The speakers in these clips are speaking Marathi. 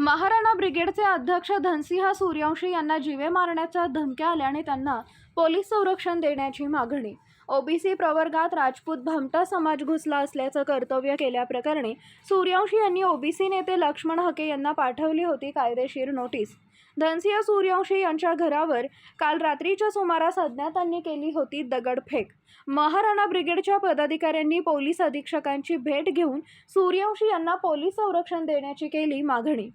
महाराणा ब्रिगेडचे अध्यक्ष धनसिंह सूर्यवंशी यांना जीवे मारण्याच्या धमक्या आल्याने त्यांना पोलीस संरक्षण देण्याची मागणी. ओबीसी प्रवर्गात राजपूत भामटा समाज घुसला असल्याचं कर्तव्य केल्याप्रकरणी सूर्यवंशी यांनी ओबीसी नेते लक्ष्मण हके यांना पाठवली होती कायदेशीर नोटीस. धनसिंह सूर्यवंशी यांच्या घरावर काल रात्रीच्या सुमारास अज्ञातांनी केली होती दगडफेक. महाराणा ब्रिगेडच्या पदाधिकाऱ्यांनी पोलीस अधीक्षकांची भेट घेऊन सूर्यवंशी यांना पोलीस संरक्षण देण्याची केली मागणी.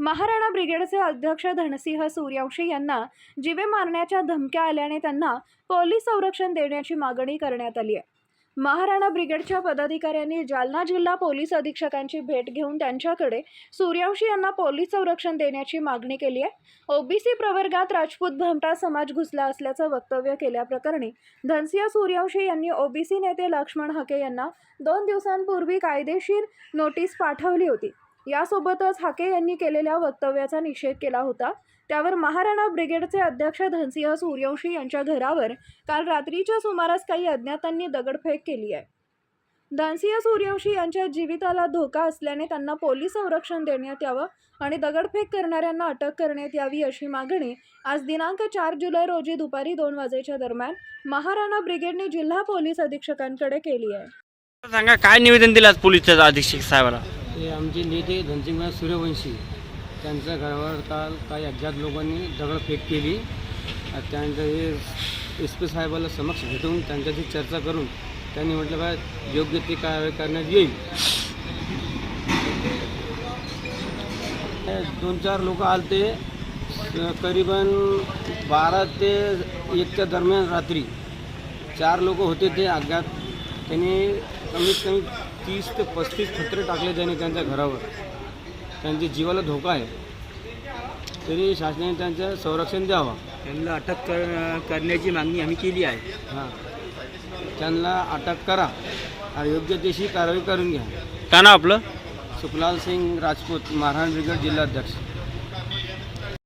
महाराणा ब्रिगेडचे अध्यक्ष धनसिंह सूर्यवंशी यांना जीवे मारण्याच्या धमक्या आल्याने त्यांना पोलीस संरक्षण देण्याची मागणी करण्यात आली आहे. महाराणा ब्रिगेडच्या पदाधिकाऱ्यांनी जालना जिल्हा पोलीस अधीक्षकांची भेट घेऊन त्यांच्याकडे सूर्यवंशी यांना पोलीस संरक्षण देण्याची मागणी केली आहे. ओबीसी प्रवर्गात राजपूत भमटा समाज घुसला असल्याचं वक्तव्य केल्याप्रकरणी धनसिंह सूर्यवंशी यांनी ओबीसी नेते लक्ष्मण हके यांना दोन दिवसांपूर्वी कायदेशीर नोटीस पाठवली होती. यासोबतच हाके यांनी केलेल्या वक्तव्याचा निषेध केला होता. त्यावर महाराणा ब्रिगेडचे अध्यक्ष धनसिंह सूर्यवंशी यांच्या घरावर काल रात्रीच्या सुमारास काही अज्ञातांनी दगडफेक केली आहे. धनसिंह सूर्यवंशी यांच्या जीविताला धोका असल्याने त्यांना पोलीस संरक्षण देण्यात यावं आणि दगडफेक करणाऱ्यांना अटक करण्यात यावी अशी मागणी आज दिनांक चार जुलै रोजी दुपारी दोन वाजेच्या दरम्यान महाराणा ब्रिगेडने जिल्हा पोलीस अधीक्षकांकडे केली आहे. सांगा काय निवेदन दिलं आज पोलीस अधीक्षक साहेबाला? ते आमचे नेते धनसिंगराज सूर्यवंशी त्यांच्या घरावर काल काही अज्ञात लोकांनी दगडफेक केली. आणि त्यानंतर हे एस पी साहेबाला समक्ष भेटून त्यांच्याशी चर्चा करून त्यांनी म्हटलं काय योग्य ती कारवाई करण्यात येईल. दोन चार लोक आलते. करीबन बारा ते एकच्या दरम्यान रात्री चार लोक होते ते अज्ञात. त्यांनी कमीत कमी तीस ते पस्तीस पत्रे टाकले त्यांनी त्यांच्या घरावर. त्यांच्या जीवाला धोका आहे. तरी शासनाने त्यांचं संरक्षण द्यावं. त्यांना अटक कर करण्याची मागणी आम्ही केली आहे. हां. त्यांना अटक करा. आणि योग्य तशी कारवाई करून घ्या. काय नाव आपलं? सुखलाल सिंग राजपूत महाराण ब्रिगेड जिल्हाध्यक्ष.